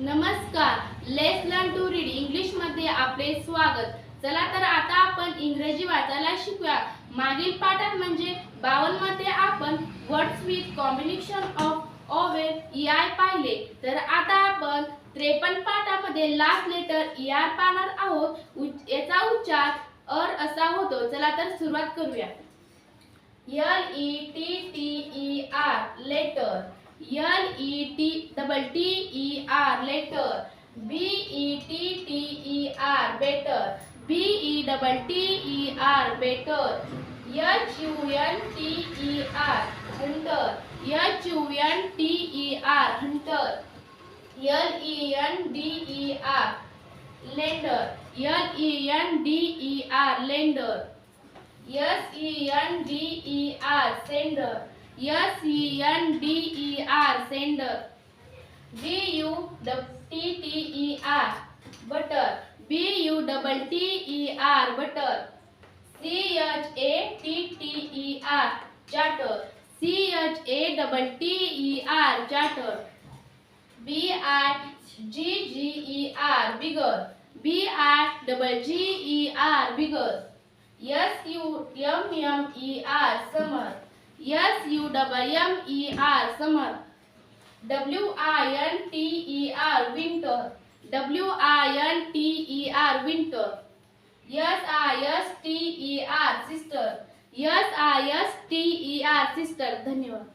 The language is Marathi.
नमस्कार. लेस लर्न टू रीड इंग्लिशमध्ये आपले स्वागत. चला तर आता आपण इंग्रजी वाचायला शिकूया. मागील पाठात म्हणजे बावनमध्ये आपण words with combination of vowel I पाहिले. तर आता आपण त्रेपन्न पाठामध्ये लास्ट लेटर आर पाहणार आहोत. याचा उच्चार अर असा होतो. चला तर सुरुवात करूया. L E T letter L E T double T E R letter B E T T E R better B E double T E R better H U N T E R hunter H U N T E R hunter L E N D E R lender L E N D E R lender S E N D E R sender. S E N D E R sender B U T T E R butter B U double T E R butter C H A T T E R chatter C H A double T E R chatter B I G G E R bigger B I double G E R bigger S U M M E R summer S U double M E R summer W I N T E R winter W I N T E R winter S I S T E R sister S I S T E R sister धन्यवाद